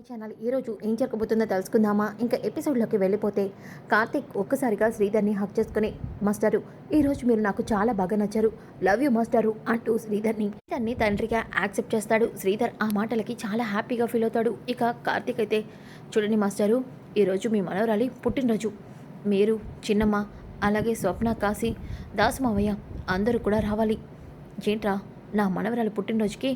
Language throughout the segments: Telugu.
మై ఛానల్ ఈరోజు ఏం జరగబోతుందో తెలుసుకుందామా? ఇంకా ఎపిసోడ్లోకి వెళ్ళిపోతే కార్తిక్ ఒక్కసారిగా శ్రీధర్ని హక్ చేసుకుని మాస్టరు ఈరోజు మీరు నాకు చాలా బాగా నచ్చారు. లవ్ యూ మాస్టరు అంటూ శ్రీధర్ని శ్రీధర్ని తండ్రిగా యాక్సెప్ట్ చేస్తాడు. శ్రీధర్ ఆ మాటలకి చాలా హ్యాపీగా ఫీల్ అవుతాడు. ఇక కార్తిక్ అయితే చూడండి మాస్టరు ఈరోజు మీ మనవరాలి పుట్టినరోజు. మీరు చిన్నమ్మ అలాగే స్వప్న కాశీ దాసమావయ్య అందరూ కూడా రావాలి. ఏంట్రా నా మనవరాలు పుట్టినరోజుకి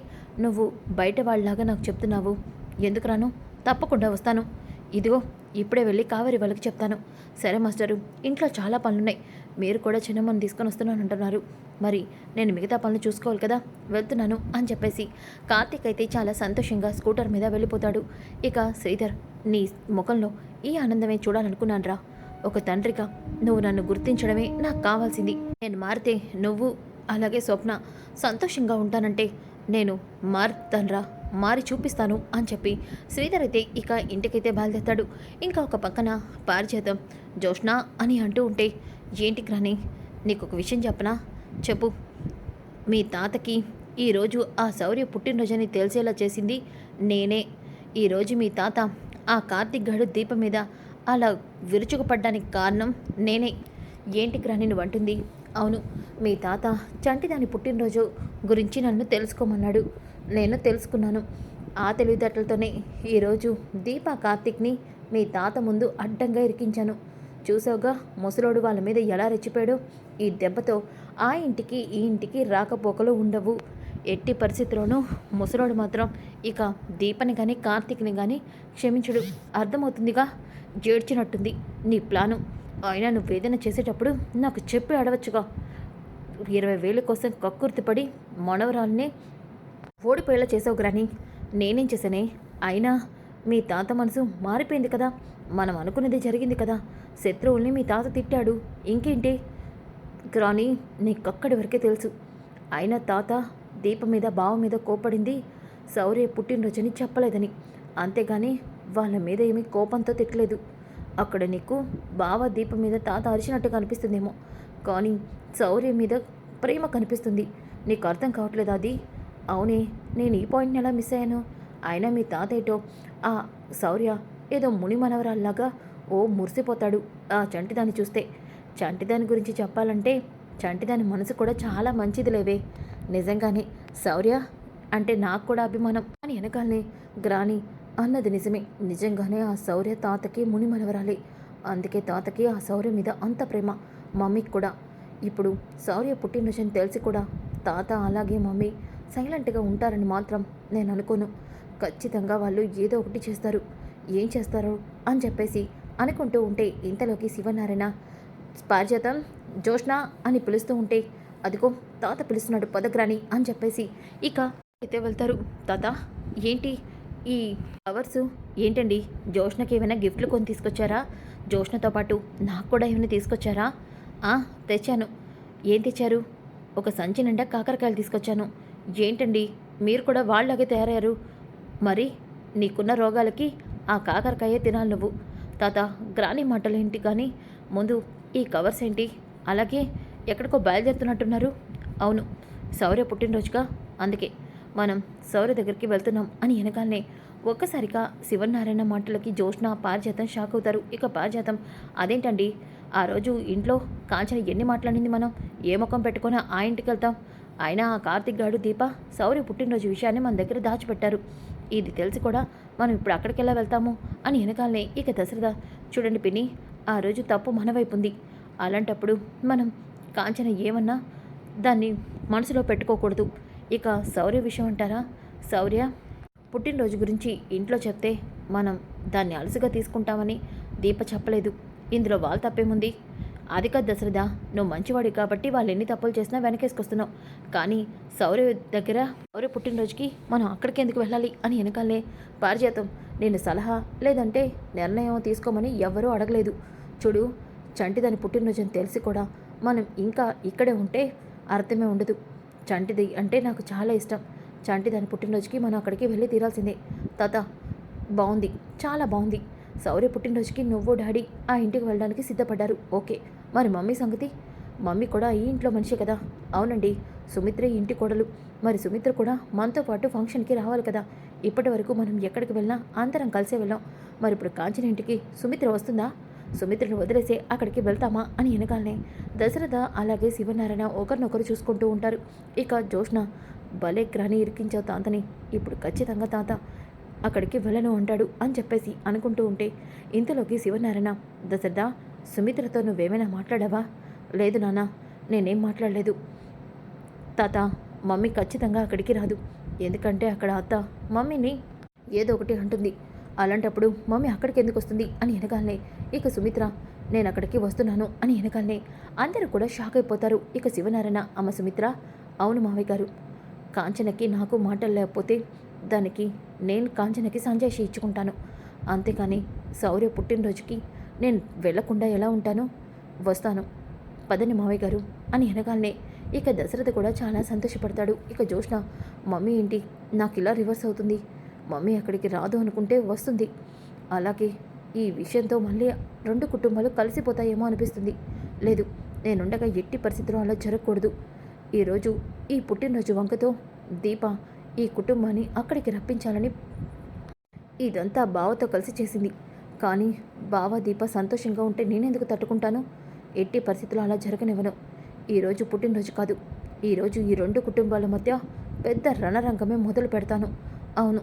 నువ్వు బయట వాళ్ళలాగా నాకు చెప్తున్నావు. ఎందుకు రాను? తప్పకుండా వస్తాను. ఇదిగో ఇప్పుడే వెళ్ళి కావేరి వాళ్ళకి చెప్తాను. సరే మాస్టరు ఇంట్లో చాలా పనులున్నాయి. మీరు కూడా చిన్నమ్మని తీసుకొని వస్తున్నాను అంటున్నారు మరి నేను మిగతా పనులు చూసుకోవాలి కదా? వెళ్తున్నాను అని చెప్పేసి కార్తీక్ అయితే చాలా సంతోషంగా స్కూటర్ మీద వెళ్ళిపోతాడు. ఇక శ్రీధర్ నీ ముఖంలో ఈ ఆనందమే చూడాలనుకున్నాను రా ఒక తండ్రిగా నువ్వు నన్ను గుర్తించడమే నాకు కావాల్సింది. నేను మారితే నువ్వు అలాగే స్వప్న సంతోషంగా ఉంటానంటే నేను మారుతానురా. మారి చూపిస్తాను అని చెప్పి శ్రీధర్ అయితే ఇక ఇంటికైతే బయలుదేస్తాడు ఇంకా ఒక పక్కన పారిచేతం జోష్ణ అని అంటూ ఉంటే ఏంటి గ్రాని నీకు ఒక విషయం చెప్పనా? చెప్పు. మీ తాతకి ఈరోజు ఆ శౌర్య పుట్టినరోజని తెలిసేలా చేసింది నేనే. ఈరోజు మీ తాత ఆ కార్తీక్ గడు దీపం మీద అలా విరుచుకుపడ్డానికి కారణం నేనే. ఏంటి గ్రాని నువ్వు అంటుంది. అవును మీ తాత చంటిదాని పుట్టినరోజు గురించి నన్ను తెలుసుకోమన్నాడు. నేను తెలుసుకున్నాను. ఆ తెలివితేటలతోనే ఈరోజు దీప కార్తిక్ని మీ తాత ముందు అడ్డంగా ఇరికించాను. చూసావుగా ముసలోడు వాళ్ళ మీద ఎలా రెచ్చిపోయాడో? ఈ దెబ్బతో ఆ ఇంటికి ఈ ఇంటికి రాకపోకలు ఉండవు. ఎట్టి పరిస్థితిలోనూ ముసలోడు మాత్రం ఇక దీపని కానీ కార్తీక్ని కానీ క్షమించడు. అర్థమవుతుందిగా? జేడ్చినట్టుంది నీ ప్లాను. అయినా నువ్వు ఏదైనా చేసేటప్పుడు నాకు చెప్పి అడవచ్చుగా. ఇరవై వేల కోసం కక్కుర్తిపడి మనవరాల్ని ఓడిపోయేలా చేసావు గ్రాని. నేనేం చేశానే? అయినా మీ తాత మనసు మారిపోయింది కదా. మనం అనుకున్నది జరిగింది కదా. శత్రువుల్ని మీ తాత తిట్టాడు. ఇంకేంటి? గ్రాని నీకక్కడి వరకే తెలుసు. అయినా తాత దీపం మీద బావ మీద కోపడింది శౌర్య పుట్టినరోజని చెప్పలేదని. అంతేగాని వాళ్ళ మీద ఏమీ కోపంతో తిట్టలేదు. అక్కడ నీకు బావ దీపం మీద తాత అరిచినట్టు కనిపిస్తుందేమో కానీ శౌర్య మీద ప్రేమ కనిపిస్తుంది. నీకు అర్థం కావట్లేదు అది? అవునే నేను ఈ పాయింట్ని ఎలా మిస్ అయ్యాను? అయినా మీ తాత ఏటో ఆ శౌర్య ఏదో ముని మనవరాల్లాగా ఓ మురిసిపోతాడు ఆ చంటిదాన్ని చూస్తే. చంటిదాని గురించి చెప్పాలంటే చంటిదాని మనసు కూడా చాలా మంచిది లేవే నిజంగానే శౌర్య అంటే నాకు కూడా అభిమానం. అని వెనకాలనే గ్రాని అన్నది నిజమే. నిజంగానే ఆ శౌర్య తాతకి ముని మనవరాలే. అందుకే తాతకి ఆ శౌర్య మీద అంత ప్రేమ. మమ్మీకి కూడా. ఇప్పుడు శౌర్య పుట్టినరోజని తెలిసి కూడా తాత అలాగే మమ్మీ సైలెంట్గా ఉంటారని మాత్రం నేను అనుకోను. ఖచ్చితంగా వాళ్ళు ఏదో ఒకటి చేస్తారు. ఏం చేస్తారో అని చెప్పేసి అనుకుంటూ ఉంటే ఇంతలోకి శివనారాయణ స్పార్జతం జోష్ణ అని పిలుస్తూ ఉంటే అదిగో తాత పిలుస్తున్నాడు పదగ్రాని అని చెప్పేసి ఇక అయితే వెళ్తారు. తాత ఏంటి ఈ ఫ్లవర్స్ ఏంటండి? జోష్ణకి ఏమైనా గిఫ్ట్లు కొని తీసుకొచ్చారా? జోష్ణతో పాటు నాకు కూడా ఏమైనా తీసుకొచ్చారా? తెచ్చాను. ఏం తెచ్చారు? ఒక సంచి నిండా కాకరకాయలు తీసుకొచ్చాను. ఏంటండి? మీరు కూడా వాళ్ళలాగే తయారయ్యారు. మరి నీకున్న రోగాలకి ఆ కాకరకాయే తినాలి నువ్వు. తాత గ్రాని మాటలు ఏంటి కానీ ముందు ఈ కవర్స్ ఏంటి? అలాగే ఎక్కడికో బయలుదేరుతున్నట్టున్నారు. అవును శౌర్య పుట్టినరోజుగా. అందుకే మనం సౌర్య దగ్గరికి వెళ్తున్నాం అని వెనకాలనే ఒక్కసారిగా శివనారాయణ మాటలకి జోష్న పారిజాతం షాక్ అవుతారు. ఇక పారిజాతం అదేంటండి? ఆ రోజు ఇంట్లో కాంచన ఎన్ని మాట్లాడింది మనం? ఏ ముఖం పెట్టుకొని ఆ ఇంటికి వెళ్తాం. ఆయన ఆ కార్తిక్ గాడు దీప సౌర్య పుట్టినరోజు విషయాన్ని మన దగ్గర దాచిపెట్టారు. ఇది తెలిసి కూడా మనం ఇప్పుడు అక్కడికెలా వెళ్తాము అని వెనకాలనే ఇక దశరథ చూడండి పిన్ని ఆ రోజు తప్పు మన వైపు ఉంది అలాంటప్పుడు మనం కాంచన ఏమన్నా దాన్ని మనసులో పెట్టుకోకూడదు. ఇక శౌర్య విషయం అంటారా? శౌర్య పుట్టినరోజు గురించి ఇంట్లో చెప్తే మనం దాన్ని అలసుగా తీసుకుంటామని దీప చెప్పలేదు. ఇందులో వాళ్ళ తప్పేముంది? అది కాదు దశరథ నువ్వు మంచివాడి కాబట్టి వాళ్ళు ఎన్ని తప్పులు చేసినా వెనకేసుకొస్తున్నావు. కానీ సౌర్య దగ్గర సౌర్య పుట్టినరోజుకి మనం అక్కడికి ఎందుకు వెళ్ళాలి అని వెనకాలే. పారిజాతం నేను సలహా లేదంటే నిర్ణయం తీసుకోమని ఎవ్వరూ అడగలేదు. చూడు చంటి దాని పుట్టినరోజు అని తెలిసి కూడా మనం ఇంకా ఇక్కడే ఉంటే అర్థమే ఉండదు. చంటిది అంటే నాకు చాలా ఇష్టం. చంటి దాని పుట్టినరోజుకి మనం అక్కడికి వెళ్ళి తీరాల్సిందే. తాత బాగుంది చాలా బాగుంది సౌర్య పుట్టినరోజుకి నువ్వు డాడీ ఆ ఇంటికి వెళ్ళడానికి సిద్ధపడ్డారు. ఓకే. మరి మమ్మీ సంగతి? మమ్మీ కూడా ఈ ఇంట్లో మనిషి కదా? అవునండి. సుమిత్ర ఇంటి కోడలు. మరి సుమిత్ర కూడా మనతో పాటు ఫంక్షన్కి రావాలి కదా? ఇప్పటి వరకు మనం ఎక్కడికి వెళ్ళినా అందరం కలిసే వెళ్ళాం. మరి ఇప్పుడు కాంచన ఇంటికి సుమిత్ర వస్తుందా? సుమిత్రను వదిలేసి అక్కడికి వెళ్తామా అని వెనకాలనే దశరథ అలాగే శివనారాయణ ఒకరినొకరు చూసుకుంటూ ఉంటారు. ఇక జోష్ణ భలే గ్రాని ఇరికించావు తాతని. ఇప్పుడు ఖచ్చితంగా తాత అక్కడికి వెళ్ళను అంటాడు అని చెప్పేసి అనుకుంటూ ఉంటే ఇంతలోకి శివనారాయణ దశరథ సుమిత్రతో నువ్వేమైనా మాట్లాడావా? లేదు నాన్న నేనేం మాట్లాడలేదు. తాత మమ్మీ ఖచ్చితంగా అక్కడికి రాదు. ఎందుకంటే అక్కడ అత్త మమ్మీని ఏదో ఒకటి అంటుంది. అలాంటప్పుడు మమ్మీ అక్కడికి ఎందుకు వస్తుంది అని వెనకాలనే ఇక సుమిత్ర నేను అక్కడికి వస్తున్నాను అని వెనకాలనే అందరూ కూడా షాక్ అయిపోతారు. ఇక శివనారాయణ అమ్మ సుమిత్ర అవును మావయ్య గారు. కాంచనకి నాకు మాటలు లేకపోతే దానికి నేను కాంచనకి సంజయ్ ఇచ్చుకుంటాను. అంతేకాని శౌర్య పుట్టినరోజుకి నేను వెళ్ళకుండా ఎలా ఉంటాను? వస్తాను. పదని మావయ్య గారు అని అనగానే ఇక దశరథ కూడా చాలా సంతోషపడతాడు. ఇక జోష్న మమ్మీ ఏంటి? నాకు ఇలా రివర్స్ అవుతుంది. మమ్మీ అక్కడికి రాదు అనుకుంటే వస్తుంది. అలాగే ఈ విషయంతో మళ్ళీ రెండు కుటుంబాలు కలిసిపోతాయేమో అనిపిస్తుంది. లేదు నేనుండగా ఎట్టి పరిస్థితుల్లో అలా జరగకూడదు. ఈరోజు ఈ పుట్టినరోజు వంకతో దీప ఈ కుటుంబాన్ని అక్కడికి రప్పించాలని ఇదంతా బావతో కలిసి చేసింది. కానీ బావ దీప సంతోషంగా ఉంటే నేనెందుకు తట్టుకుంటాను? ఎట్టి పరిస్థితుల్లో అలా జరగనివ్వను. ఈరోజు పుట్టినరోజు కాదు. ఈరోజు ఈ రెండు కుటుంబాల మధ్య పెద్ద రణరంగమే మొదలు పెడతాను. అవును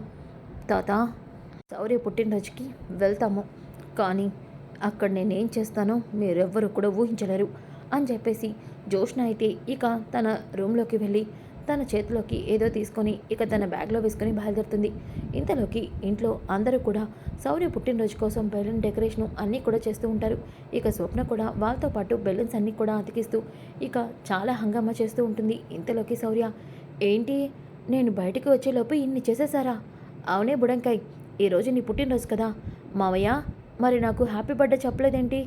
తాత. సౌర్య పుట్టినరోజుకి వెళ్తాము. కానీ అక్కడ నేనేం చేస్తానో మీరెవ్వరూ కూడా ఊహించలేరు. అని చెప్పేసి జోష్ణ అయితే ఇక తన రూమ్లోకి వెళ్ళి తన చేతిలోకి ఏదో తీసుకొని ఇక తన బ్యాగ్లో వేసుకొని బయలుదేరుతుంది. ఇంతలోకి ఇంట్లో అందరూ కూడా శౌర్య పుట్టినరోజు కోసం బెలూన్ డెకరేషన్ అన్నీ కూడా చేస్తూ ఉంటారు. ఇక స్వప్న కూడా వాళ్ళతో పాటు బెలూన్స్ అన్నీ కూడా అతికిస్తూ ఇక చాలా హంగామా చేస్తూ ఉంటుంది. ఇంతలోకి శౌర్య ఏంటి? నేను బయటికి వచ్చేలోపు ఇన్ని చేసేసారా అవునే బుడంకాయ్ ఈరోజు నీ పుట్టినరోజు కదా. మావయ్య మరి నాకు హ్యాపీ బర్త్డే చెప్పలేదేంటి?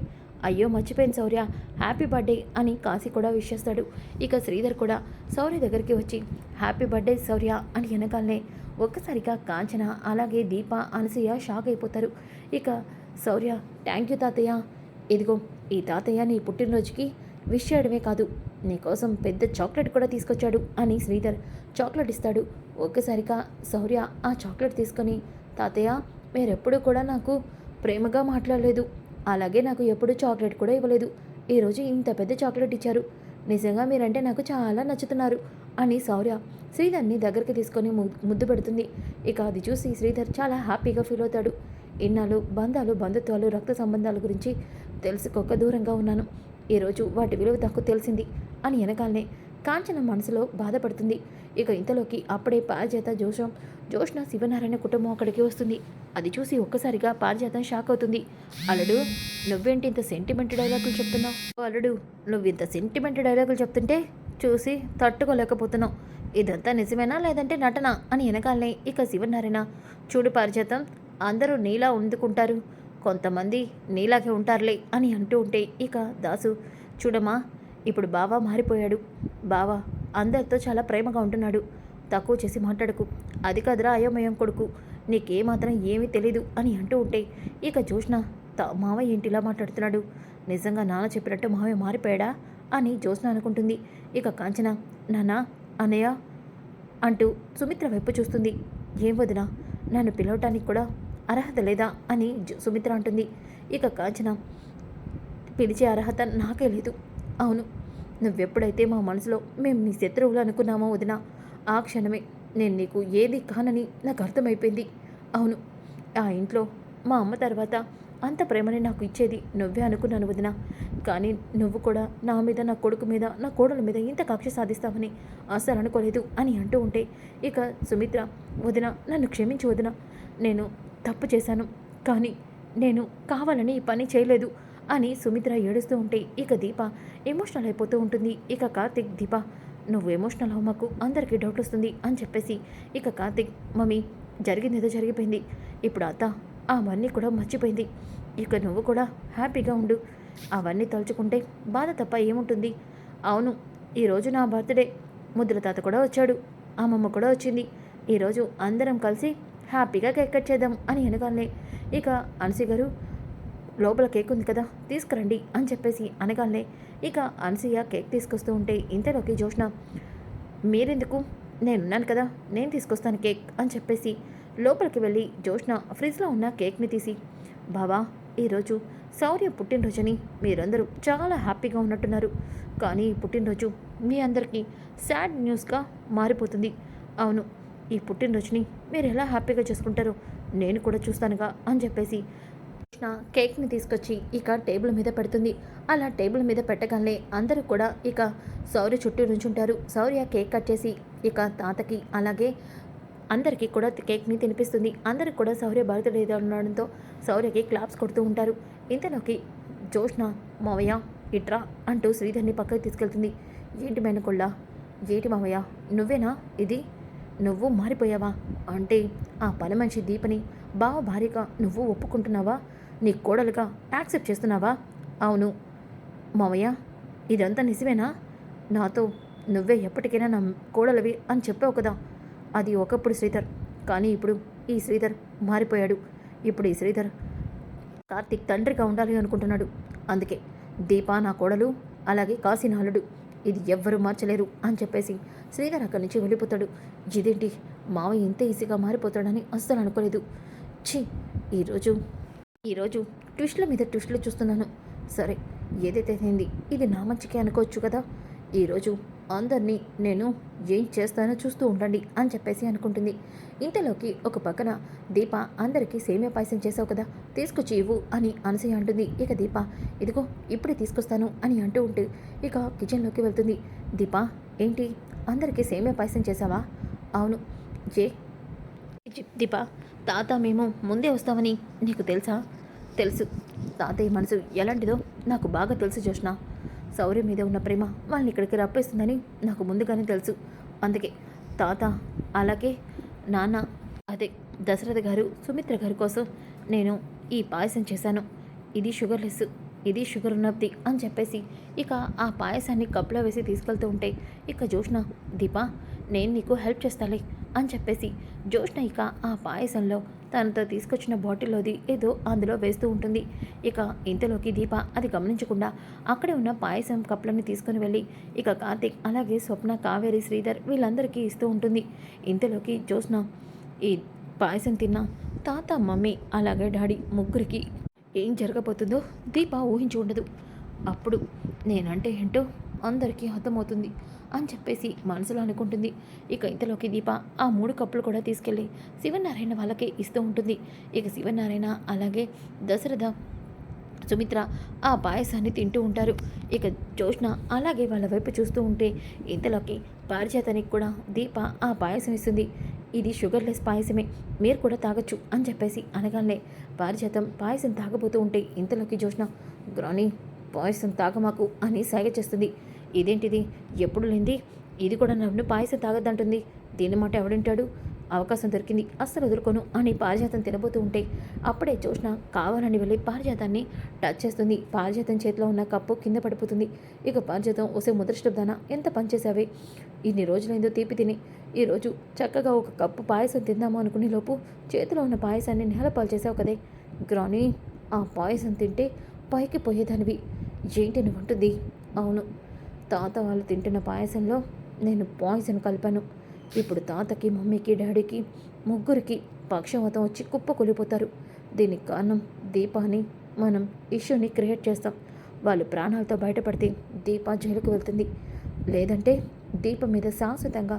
అయ్యో మర్చిపోయింది శౌర్య. హ్యాపీ బర్త్డే అని కాశీ కూడా విష్ చేస్తాడు. ఇక శ్రీధర్ కూడా శౌర్య దగ్గరికి వచ్చి హ్యాపీ బర్త్డే శౌర్య అని వెనకాలనే ఒక్కసారిగా కాంచన అలాగే దీప అనసూయ షాక్ అయిపోతారు. ఇక శౌర్య థ్యాంక్ యూ తాతయ్య. ఇదిగో ఈ తాతయ్య నీ పుట్టినరోజుకి విష్ చేయడమే కాదు. నీకోసం పెద్ద చాక్లెట్ కూడా తీసుకొచ్చాడు అని శ్రీధర్ చాక్లెట్ ఇస్తాడు. ఒక్కసారిగా శౌర్య ఆ చాక్లెట్ తీసుకొని తాతయ్య మీరెప్పుడూ కూడా నాకు ప్రేమగా మాట్లాడలేదు. అలాగే నాకు ఎప్పుడూ చాక్లెట్ కూడా ఇవ్వలేదు. ఈరోజు ఇంత పెద్ద చాక్లెట్ ఇచ్చారు. నిజంగా మీరంటే నాకు చాలా నచ్చుతున్నారు అని శౌర్య శ్రీధర్ని దగ్గరికి తీసుకొని ముద్దు పెడుతుంది. ఇక అది చూసి శ్రీధర్ చాలా హ్యాపీగా ఫీల్ అవుతాడు. ఇన్నాళ్ళు బంధాలు బంధుత్వాలు రక్త సంబంధాల గురించి తెలుసుకోక దూరంగా ఉన్నాను. ఈరోజు వాటి విలువ నాకు తెలిసింది అని వెనకాలనే కాంచన మనసులో బాధపడుతుంది. ఇక ఇంతలోకి అప్పుడే పారిజాత జోషం జోష్న శివనారాయణ కుటుంబం అక్కడికి వస్తుంది. అది చూసి ఒక్కసారిగా పారిజాతం షాక్ అవుతుంది. అల్లుడు నువ్వేంటి ఇంత సెంటిమెంట్ డైలాగులు చెప్తున్నావు? "ఓ అల్లుడు నువ్వు ఇంత సెంటిమెంట్ డైలాగులు చెప్తుంటే చూసి తట్టుకోలేకపోతున్నావు. ఇదంతా నిజమేనా లేదంటే నటన అని వెనకాలనే ఇక శివనారాయణ. చూడు పారిజాతం అందరూ నీలా ఉందుకుంటారు కొంతమంది నీలాగే ఉంటారులే అని అంటూ ఉంటే ఇక దాసు చూడమ్మా ఇప్పుడు బావా మారిపోయాడు. బావా అందరితో చాలా ప్రేమగా ఉంటున్నాడు. తక్కువ చేసి మాట్లాడకు. అది కదరా అయోమయం కొడుకు. నీకేమాత్రం ఏమీ తెలీదు అని అంటూ ఉంటే ఇక జోష్న తా మావయ్య ఇంటిలా మాట్లాడుతున్నాడు? నిజంగా నాన్న చెప్పినట్టు మావయ్య మారిపోయాడా? అని జోష్న అనుకుంటుంది. ఇక కాంచన నానా అన్నయ్య అంటూ సుమిత్ర వైపు చూస్తుంది. ఏం వదినా నన్ను పిలవటానికి కూడా అర్హత లేదా? అని సుమిత్ర అంటుంది. ఇక కాంచన పిలిచే అర్హత నాకే లేదు. అవును నువ్వెప్పుడైతే మా మనసులో మేము నీ శత్రువులు అనుకున్నామో వదినా ఆ క్షణమే నేను నీకు ఏది కానని నాకు అర్థమైపోయింది. అవును ఆ ఇంట్లో మా అమ్మ తర్వాత అంత ప్రేమని నాకు ఇచ్చేది నువ్వే అనుకున్నాను వదిన. కానీ నువ్వు కూడా నా మీద నా కొడుకు మీద నా కోడల మీద ఇంత కక్ష సాధిస్తావని అసలు అనుకోలేదు అని అంటూ ఉంటే ఇక సుమిత్ర వదిన నన్ను క్షమించి వదిన. నేను తప్పు చేశాను కానీ నేను కావాలని ఈ పని చేయలేదు అని సుమిత్ర ఏడుస్తూ ఉంటే ఇక దీప ఎమోషనల్ అయిపోతూ ఉంటుంది. ఇక కార్తిక్ దీప నువ్వు ఎమోషనల్ అవ్వమాకు అందరికీ డౌట్ వస్తుంది అని చెప్పేసి ఇక కార్తిక్ మమ్మీ జరిగింది ఏదో జరిగిపోయింది. ఇప్పుడు అత్త అవన్నీ కూడా మర్చిపోయింది. ఇక నువ్వు కూడా హ్యాపీగా ఉండు. అవన్నీ తలుచుకుంటే బాధ తప్ప ఏముంటుంది? అవును ఈరోజు నా బర్త్డే. ముద్దుల తాత కూడా వచ్చాడు. అమ్మమ్మ కూడా వచ్చింది. ఈరోజు అందరం కలిసి హ్యాపీగా కేక్ కట్ చేద్దాం అని అనగానే ఇక అనసి గారు లోపల కేక్ ఉంది కదా తీసుకురండి అని చెప్పేసి అనగానే ఇక అనసూయ కేక్ తీసుకొస్తూ ఉంటే ఇంతలోకి జోష్న మీరెందుకు? నేనున్నాను కదా నేను తీసుకొస్తాను కేక్ అని చెప్పేసి లోపలికి వెళ్ళి జోష్న ఫ్రిడ్జ్లో ఉన్న కేక్ని తీసి బావా ఈరోజు శౌర్య పుట్టినరోజుని మీరందరూ చాలా హ్యాపీగా ఉన్నట్టున్నారు. కానీ ఈ పుట్టినరోజు మీ అందరికీ సాడ్ న్యూస్గా మారిపోతుంది. అవును ఈ పుట్టినరోజుని మీరు ఎలా హ్యాపీగా చేసుకుంటారో నేను కూడా చూస్తానుగా అని చెప్పేసి కేక్ని తీసుకొచ్చి ఇక టేబుల్ మీద పెడుతుంది. అలా టేబుల్ మీద పెట్టగానే అందరూ కూడా ఇక సౌర్య చుట్టూ నుంచుంటారు. సౌర్య కేక్ కట్ చేసి ఇక తాతకి అలాగే అందరికీ కూడా కేక్ని తినిపిస్తుంది. అందరికి కూడా సౌర్య బర్త్డే ఉండడంతో సౌర్యకి క్లాప్స్ కొడుతూ ఉంటారు. ఇంతలోకి జోష్న మావయ్య ఇట్రా అంటూ శ్రీధర్ని పక్కకి తీసుకెళ్తుంది. ఏంటి మేనకొళ్ళ ఏంటి మావయ్య? నువ్వేనా ఇది? నువ్వు మారిపోయావా? అంటే ఆ పని మనిషి దీపని బావ భార్యగా నువ్వు ఒప్పుకుంటున్నావా? నీ కోడలుగా యాక్సెప్ట్ చేస్తున్నావా? అవును. మావయ్య ఇదంతా నిజమేనా? నాతో నువ్వే ఎప్పటికైనా నా కోడలవి అని చెప్పావు కదా. అది ఒకప్పుడు శ్రీధర్. కానీ ఇప్పుడు ఈ శ్రీధర్ మారిపోయాడు. ఇప్పుడు ఈ శ్రీధర్ కార్తీక్ తండ్రిగా ఉండాలి అనుకుంటున్నాడు. అందుకే దీప నా కోడలు అలాగే కాశీనాలుడు ఇది ఎవ్వరూ మార్చలేరు అని చెప్పేసి శ్రీధర్ అక్కడి నుంచి వెళ్ళిపోతాడు. ఇదేంటి? మావయ్య ఇంత ఈజీగా మారిపోతాడని అస్సలు అనుకోలేదు. ఛీ ఈరోజు ఈరోజు ట్విస్ట్ల మీద ట్విస్ట్లు చూస్తున్నాను. సరే ఏదైతే అయింది ఇది నా మంచికే అనుకోవచ్చు కదా? ఈరోజు అందరినీ నేను ఏం చేస్తానో చూస్తూ ఉండండి అని చెప్పేసి అనుకుంటుంది. ఇంతలోకి ఒక పక్కన దీప అందరికీ సేమియా పాయసం చేసావు కదా తీసుకొచ్చి ఇవ్వు అని అనసూయ అంటుంది. ఇక దీప ఇదిగో ఇప్పుడే తీసుకొస్తాను అని అంటూ ఉంటే ఇక కిచెన్లోకి వెళ్తుంది. దీప ఏంటి? అందరికీ సేమియా పాయసం చేసావా? అవును. ఏ? దీప తాత మేము ముందే వస్తామని నీకు తెలుసా? తెలుసు. తాతయ్య మనసు ఎలాంటిదో నాకు బాగా తెలుసు జోష్ణ శౌర్య మీద ఉన్న ప్రేమ వాళ్ళని ఇక్కడికి రప్పిస్తుందని నాకు ముందుగానే తెలుసు. అందుకే తాత అలాగే నాన్న అదే దశరథ గారు సుమిత్ర గారి కోసం నేను ఈ పాయసం చేశాను. ఇది షుగర్ లెస్ ఇది షుగర్ ఉన్నది అని చెప్పేసి ఇక ఆ పాయసాన్ని కప్లో వేసి తీసుకెళ్తూ ఉంటే ఇక జోష్ణ దీపా నేను నీకు హెల్ప్ చేస్తాలే అని చెప్పేసి జోష్ణ ఇక ఆ పాయసంలో తనతో తీసుకొచ్చిన బాటిల్లోది ఏదో అందులో వేస్తూ ఉంటుంది. ఇక ఇంతలోకి దీప అది గమనించకుండా అక్కడే ఉన్న పాయసం కప్పులను తీసుకుని వెళ్ళి ఇక కార్తీక్ అలాగే స్వప్న కావేరి శ్రీధర్ వీళ్ళందరికీ ఇస్తూ ఉంటుంది. ఇంతలోకి జ్యోత్స్న ఈ పాయసం తిన్నా? తాత మమ్మీ అలాగే డాడీ ముగ్గురికి ఏం జరగబోతుందో దీప ఊహించి ఉండదు. అప్పుడు నేనంటే ఏంటో అందరికీ అర్థమవుతుంది. అని చెప్పేసి మనసులో అనుకుంటుంది. ఇక ఇంతలోకి దీప ఆ మూడు కప్పులు కూడా తీసుకెళ్ళి శివనారాయణ వాళ్ళకే ఇస్తూ ఉంటుంది. ఇక శివనారాయణ అలాగే దశరథ సుమిత్ర ఆ పాయసాన్ని తింటూ ఉంటారు. ఇక జోష్ణ అలాగే వాళ్ళ వైపు చూస్తూ ఉంటే ఇంతలోకి పారిజాతానికి కూడా దీప ఆ పాయసం ఇస్తుంది. ఇది షుగర్లెస్ పాయసమే. మీరు కూడా తాగొచ్చు అని చెప్పేసి అనగానే పారిజాతం పాయసం తాగబోతూ ఉంటే ఇంతలోకి జోష్ణ గ్రాని పాయసం తాగమాకు అని సాగ చేస్తుంది ఇదేంటిది? ఎప్పుడు లేంది ఇది కూడా నన్ను పాయసం తాగద్దంటుంది. దీని మాట ఎవడింటాడు? అవకాశం దొరికింది. అస్సలు వదులుకోను అని పారిజాతం తినబోతూ ఉంటే అప్పుడే చూసిన కావాలని వెళ్ళి పారిజాతాన్ని టచ్ చేస్తుంది. పారిజాతం చేతిలో ఉన్న కప్పు కింద పడిపోతుంది. ఇక పారిజాతం ఒసే ముద్రష్టబ్దాన ఎంత పనిచేసావే ఇన్ని రోజులైందో తీపి తిని. ఈరోజు చక్కగా ఒక కప్పు పాయసం తిందాము అనుకునే లోపు చేతిలో ఉన్న పాయసాన్ని నేలపాలు చేసావు కదే. గ్రాని ఆ పాయసం తింటే పైకి పోయేదానివి. ఏంటి అని ఉంటుంది అవును తాత వాళ్ళు తింటున్న పాయసంలో నేను పాయిజన్ కలిపాను. ఇప్పుడు తాతకి మమ్మీకి డాడీకి ముగ్గురికి పక్షవాతం వచ్చి కుప్ప కూలిపోతారు. దీనికి కారణం దీపాని మనం ఇష్యూని క్రియేట్ చేస్తాం. వాళ్ళు ప్రాణాలతో బయటపడితే దీప జైలుకు వెళ్తుంది. లేదంటే దీపం మీద శాశ్వతంగా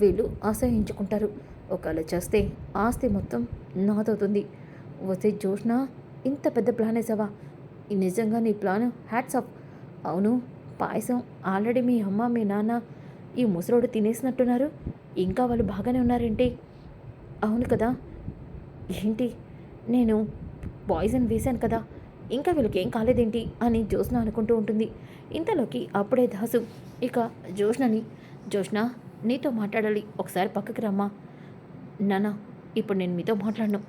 వీళ్ళు అసహించుకుంటారు ఒకవేళ చేస్తే ఆస్తి మొత్తం నాదవుతుంది. వసే జోష్న ఇంత పెద్ద ప్లాన్ వేసావా? నిజంగా నీ ప్లాన్ హ్యాట్స్ ఆఫ్ అవును పాయసం ఆల్రెడీ మీ అమ్మ మీ నాన్న ఈ ముసలోడు తినేసినట్టున్నారు. ఇంకా వాళ్ళు బాగానే ఉన్నారేంటి? అవును కదా. ఏంటి? నేను పాయిజన్ వేశాను కదా. ఇంకా వీళ్ళకి ఏం కాలేదేంటి అని జ్యోత్స్న అనుకుంటూ ఉంటుంది. ఇంతలోకి అప్పుడే దాసు ఇక జోష్నని జోష్న నీతో మాట్లాడాలి. ఒకసారి పక్కకి రమ్మా. నానా ఇప్పుడు నేను మీతో మాట్లాడను.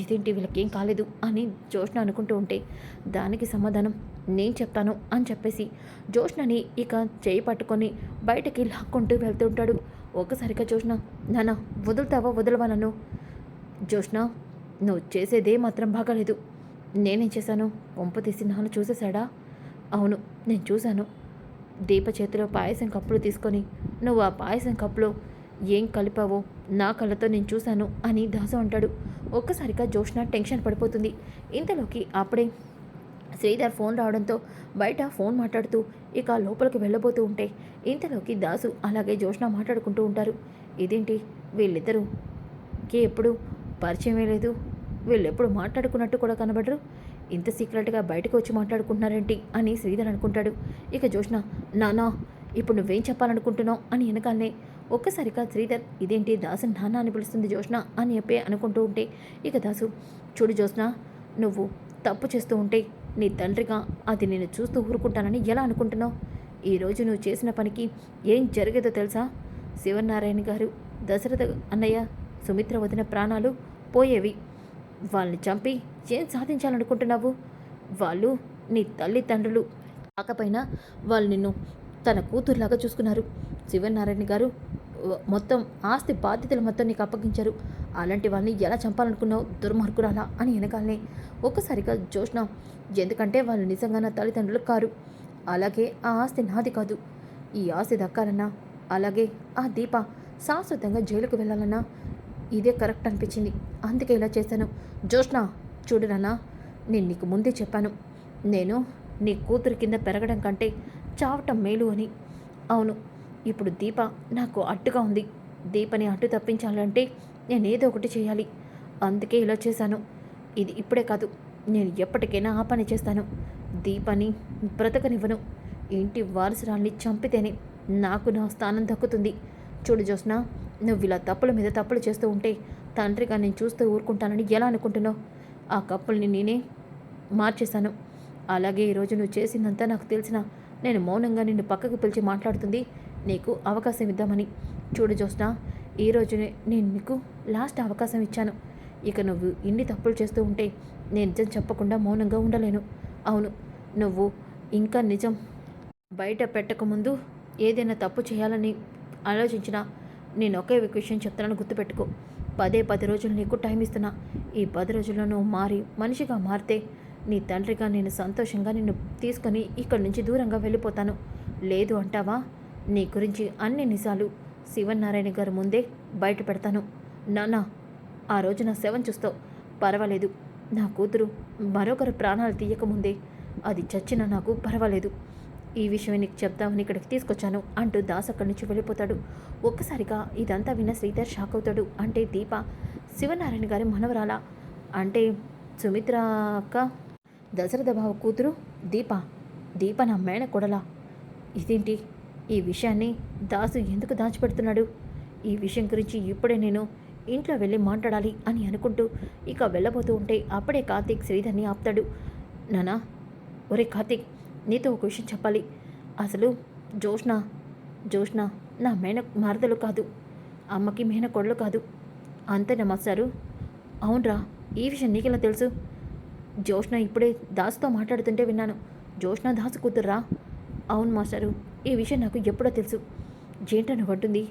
ఇదేంటి వీళ్ళకి ఏం కాలేదు అని జోష్న అనుకుంటూ ఉంటే దానికి సమాధానం నేను చెప్తాను అని చెప్పేసి జోష్నని ఇక చేయి పట్టుకొని బయటకి లాక్కుంటూ వెళ్తుంటాడు ఒక్కసారిగా జోష్న నాన్న వదులుతావా వదలవా నన్ను? జోష్న నువ్వు చేసేదే మాత్రం బాగాలేదు. నేనేం చేశాను? వంప తీసి నాన్న చూసేశాడా? అవును నేను చూశాను. దీప చేతిలో పాయసం కప్పులు తీసుకొని నువ్వు ఆ పాయసం కప్పులో ఏం కలిపావో నా కళ్ళతో నేను చూశాను అని దాసు అంటాడు. ఒక్కసారిగా జోష్న టెన్షన్ పడిపోతుంది. ఇంతలోకి అప్పుడే శ్రీధర్ ఫోన్ రావడంతో బయట ఫోన్ మాట్లాడుతూ ఇక లోపలికి వెళ్ళబోతూ ఉంటే ఇంతలోకి దాసు అలాగే జోష్న మాట్లాడుకుంటూ ఉంటారు. ఇదేంటి? వీళ్ళిద్దరూ కి ఎప్పుడు పరిచయమే లేదు. వీళ్ళు ఎప్పుడు మాట్లాడుకున్నట్టు కూడా కనబడరు. ఇంత సీక్రెట్గా బయటకు వచ్చి మాట్లాడుకుంటున్నారేంటి అని శ్రీధర్ అనుకుంటాడు. ఇక జోష్న నానా ఇప్పుడు నువ్వేం చెప్పాలనుకుంటున్నావు? అని వెనకాలనే ఒక్కసారిగా శ్రీధర్ ఇదేంటి దాసు నాన్న అని పిలుస్తుంది జోష్న అని చెప్పే అనుకుంటూ ఉంటే ఇక దాసు చూడు జోష్న నువ్వు తప్పు చేస్తూ ఉంటే నీ తండ్రిగా అది నేను చూస్తూ ఊరుకుంటానని ఎలా అనుకుంటున్నావు? ఈరోజు నువ్వు చేసిన పనికి ఏం జరిగేదో తెలుసా? శివనారాయణ గారు దశరథ అన్నయ్య సుమిత్ర వదిన ప్రాణాలు పోయేవి. వాళ్ళని చంపి ఏం సాధించాలనుకుంటున్నావు? వాళ్ళు నీ తల్లిదండ్రులు. కాకపోయినా వాళ్ళు నిన్ను తన కూతురులాగా చూసుకున్నారు. శివనారాయణ గారు మొత్తం ఆస్తి బాధ్యతలు మొత్తం నీకు అప్పగించారు. అలాంటి వాళ్ళని ఎలా చంపాలనుకున్నావు? దుర్మార్గురాలా? అని వెనకాలనే ఒక్కసారిగా జోష్న ఎందుకంటే వాళ్ళు నిజంగా నా తల్లిదండ్రులు కారు. అలాగే ఆ ఆస్తి నాది కాదు. ఈ ఆస్తి దక్కాలన్నా అలాగే ఆ దీప శాశ్వతంగా జైలుకు వెళ్ళాలన్నా ఇదే కరెక్ట్ అనిపించింది. అందుకే ఇలా చేశాను. జోష్న చూడు నాన్న నేను నీకు ముందే చెప్పాను. నేను నీ కూతురు కింద పెరగడం కంటే చావటం మేలు అని. అవును ఇప్పుడు దీప నాకు అట్టుగా ఉంది. దీపని అట్టు తప్పించాలంటే నేను ఏదో ఒకటి చేయాలి. అందుకే ఇలా చేశాను. ఇది ఇప్పుడే కాదు. నేను ఎప్పటికైనా ఆ పని చేస్తాను. దీపని బ్రతకనివ్వను. ఇంటి వారసురాల్ని చంపితేనే నాకు నా స్థానం దక్కుతుంది. చూడు జోస్నా నువ్వు ఇలా తప్పుల మీద తప్పులు చేస్తూ ఉంటే తండ్రిగా నేను చూస్తూ ఊరుకుంటానని ఎలా అనుకుంటున్నావు? ఆ కప్పుల్ని నేనే మార్చేశాను. అలాగే ఈరోజు నువ్వు చేసిందంతా నాకు తెలిసిన నేను మౌనంగా నిన్ను పక్కకు పిలిచి మాట్లాడుతుంది. నీకు అవకాశం ఇద్దామని. చూడు జోస్నా ఈరోజునే నేను నీకు లాస్ట్ అవకాశం ఇచ్చాను. ఇక నువ్వు ఇన్ని తప్పులు చేస్తూ ఉంటే నేను నిజం చెప్పకుండా మౌనంగా ఉండలేను. అవును నువ్వు ఇంకా నిజం బయట పెట్టకముందు ఏదైనా తప్పు చేయాలని ఆలోచించినా నేను ఒకే ఒక విషయం చెప్తానని గుర్తుపెట్టుకో. పదే పది రోజులు నీకు టైం ఇస్తున్నా. ఈ పది రోజుల్లో నువ్వు మారి మనిషిగా మారితే నీ తండ్రిగా నేను సంతోషంగా నిన్ను తీసుకొని ఇక్కడి నుంచి దూరంగా వెళ్ళిపోతాను. లేదు అంటావా? నీ గురించి అన్ని నిజాలు శివనారాయణ గారి ముందే బయట పెడతాను. నాన్న ఆ రోజు నా శవం చూస్తావు. పర్వాలేదు. నా కూతురు మరొకరు ప్రాణాలు తీయకముందే అది చచ్చినా నాకు పర్వాలేదు. ఈ విషయం నీకు చెప్దామని ఇక్కడికి తీసుకొచ్చాను అంటూ దాస్ అక్కడి నుంచి వెళ్ళిపోతాడు. ఒక్కసారిగా ఇదంతా విన్న శ్రీధర్ షాక్ అవుతాడు. అంటే దీప శివనారాయణ గారి మనవరాల? అంటే సుమిత్ర అక్క? దశరథ బావ కూతురు? దీప? దీప నా మేన కొడలా ఇదేంటి? ఈ విషయాన్ని దాసు ఎందుకు దాచిపెడుతున్నాడు? ఈ విషయం గురించి ఇప్పుడే నేను ఇంట్లో వెళ్ళి మాట్లాడాలి అని అనుకుంటూ ఇక వెళ్ళబోతూ ఉంటే అప్పుడే కార్తీక్ శ్రీధర్ని ఆపుతాడు. నానా ఒరే కార్తీక్ నీతో ఒక విషయం చెప్పాలి. అసలు జోష్ణ జోష్ణ నా మేన మరదలు కాదు. అమ్మకి మేన కొడలు కాదు. అంతేనా మాస్టారు? అవునరా ఈ విషయం నీకెలా తెలుసు? జోష్ణ ఇప్పుడే దాసుతో మాట్లాడుతుంటే విన్నాను. జోష్ణ దాసు కూతుర్రా? అవును మాస్టారు. ఈ విషయం నాకు ఎప్పుడో తెలుసు. జేంటను వంటుంది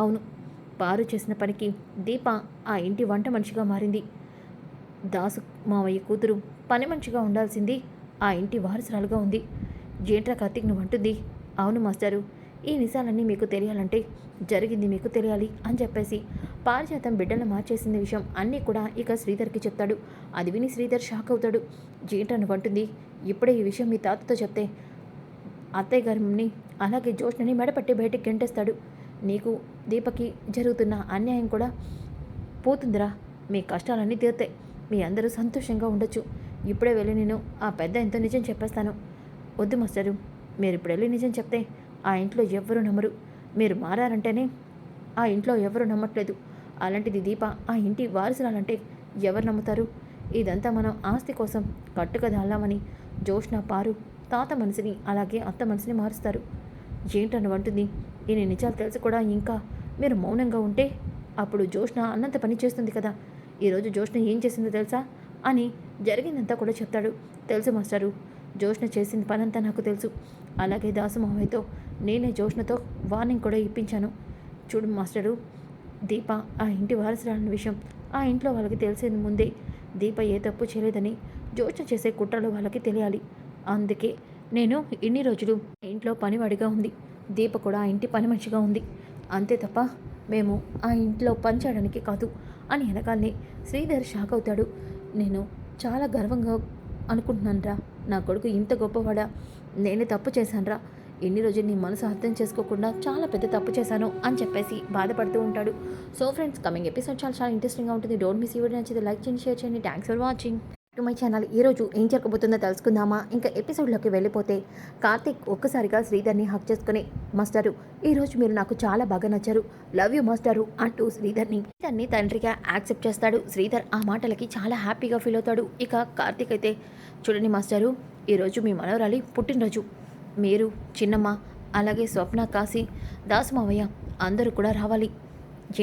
అవును పారు చేసిన పనికి దీప ఆ ఇంటి వంట మనిషిగా మారింది. దాసు మావయ్య కూతురు పని మనిషిగా ఉండాల్సింది ఆ ఇంటి వారసురాలుగా ఉంది. జేంట్రా కార్తీక్ నువ్వు అంటుంది అవును మాస్టారు ఈ నిజాలన్నీ మీకు తెలియాలంటే జరిగింది మీకు తెలియాలి అని చెప్పేసి పారిజాతం బిడ్డలను మార్చేసిన విషయం అన్నీ కూడా ఇక శ్రీధర్కి చెప్తాడు. అది విని శ్రీధర్ షాక్ అవుతాడు. జేంట్రా నువ్వు అంటుంది ఇప్పుడే ఈ విషయం మీ తాతతో చెప్తే అత్తయ్య గారిని అలాగే జోష్నని మెడపట్టి బయటికి గెంటేస్తాడు. నీకు దీపకి జరుగుతున్న అన్యాయం కూడా పోతుందిరా. మీ కష్టాలన్నీ తీరుతాయి. మీ అందరూ సంతోషంగా ఉండొచ్చు. ఇప్పుడే వెళ్ళి నేను ఆ పెద్ద ఎంతో నిజం చెప్పేస్తాను. వద్దు మాస్టరు మీరు ఇప్పుడు వెళ్ళి నిజం చెప్తే ఆ ఇంట్లో ఎవ్వరూ నమ్మరు. మీరు మారారంటేనే ఆ ఇంట్లో ఎవరు నమ్మట్లేదు. అలాంటిది దీప ఆ ఇంటి వారసురాలంటే ఎవరు నమ్ముతారు? ఇదంతా మనం ఆస్తి కోసం కట్టుక దాల్లామని జోష్న పారు తాత మనసుని అలాగే అత్త మనసుని మారుస్తారు. ఏంటని అంటుంది నేను నిజాలు తెలిసి కూడా ఇంకా. మీరు మౌనంగా ఉంటే అప్పుడు జోష్ణ అన్నంత పని చేస్తుంది కదా. ఈరోజు జోష్ణ ఏం చేసిందో తెలుసా? అని జరిగిందంతా కూడా చెప్తాడు. తెలుసు మాస్టారు. జోష్ణ చేసిన పనంతా నాకు తెలుసు. అలాగే దాసు మామయ్యతో నేనే జోష్ణతో వార్నింగ్ కూడా ఇప్పించాను. చూడు మాస్టరు దీప ఆ ఇంటి వారసురాలని విషయం ఆ ఇంట్లో వాళ్ళకి తెలిసేది ముందే. దీప ఏ తప్పు చేయలేదని జోష్ణ చేసే కుట్రలు వాళ్ళకి తెలియాలి. అందుకే నేను ఇన్ని రోజులు ఇంట్లో పనివాడిగా ఉంది. దీప కూడా ఆ ఇంటి పని మనిషిగా ఉంది. అంతే తప్ప మేము ఆ ఇంట్లో పని చేయడానికి కాదు అని వెనకాలనే శ్రీధర్ షాక్ అవుతాడు. నేను చాలా గర్వంగా అనుకుంటున్నానురా. నా కొడుకు ఇంత గొప్పవాడా? నేనే తప్పు చేశానురా. ఎన్ని రోజులు నీ మనసు అర్థం చేసుకోకుండా చాలా పెద్ద తప్పు చేశాను అని చెప్పేసి బాధపడుతూ ఉంటాడు. సో ఫ్రెండ్స్ కమింగ్ ఎపిసోడ్ చాలా చాలా ఇంట్రెస్టింగ్గా ఉంటుంది. డోంట్ మిస్ ఇవ్వడం నచ్చితే లైక్ చేయండి షేర్ చేయండి. Thanks for watching to my channel. ఈరోజు ఏం జరగబోతుందో తెలుసుకుందామా? ఇంకా ఎపిసోడ్లోకి వెళ్ళిపోతే కార్తిక్ ఒక్కసారిగా శ్రీధర్ని హక్ చేసుకుని మాస్టరు ఈరోజు మీరు నాకు చాలా బాగా నచ్చారు. లవ్ యూ మాస్టరు అంటూ శ్రీధర్ని శ్రీధర్ని తండ్రిగా యాక్సెప్ట్ చేస్తాడు. శ్రీధర్ ఆ మాటలకి చాలా హ్యాపీగా ఫీల్ అవుతాడు. ఇక కార్తిక్ అయితే చూడండి మాస్టరు ఈరోజు మీ మనవరాలి పుట్టినరోజు. మీరు చిన్నమ్మ అలాగే స్వప్న కాశీ దాసమావయ్య అందరూ కూడా రావాలి.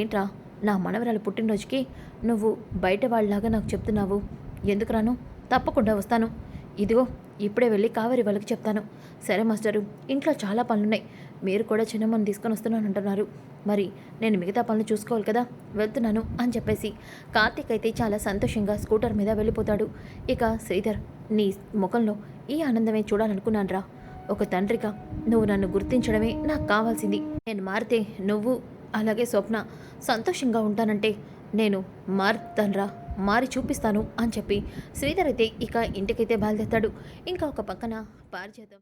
ఏంట్రా నా మనవరాలు పుట్టినరోజుకి నువ్వు బయట వాళ్ళలాగా నాకు చెప్తున్నావు. ఎందుకు రాను? తప్పకుండా వస్తాను. ఇదిగో ఇప్పుడే వెళ్ళి కావేరి వాళ్ళకి చెప్తాను. సరే మాస్టరు ఇంట్లో చాలా పనులున్నాయి. మీరు కూడా చిన్నమ్మని తీసుకొని వస్తున్నాను అంటున్నారు మరి నేను మిగతా పనులు చూసుకోవాలి కదా? వెళ్తున్నాను అని చెప్పేసి. కార్తీక్ అయితే చాలా సంతోషంగా స్కూటర్ మీద వెళ్ళిపోతాడు. ఇక శ్రీధర్ నీ ముఖంలో ఈ ఆనందమే చూడాలనుకున్నాను ఒక తండ్రిగా నువ్వు నన్ను గుర్తించడమే నాకు కావాల్సింది. నేను మారితే నువ్వు అలాగే స్వప్న సంతోషంగా ఉంటానంటే నేను మారుతాన్రా. మారి చూపిస్తాను అని చెప్పి శ్రీధర్ అయితే ఇక ఇంటికైతే బయలుదేరుతాడు. ఇంకా ఒక పక్కన పారిచేద్దాం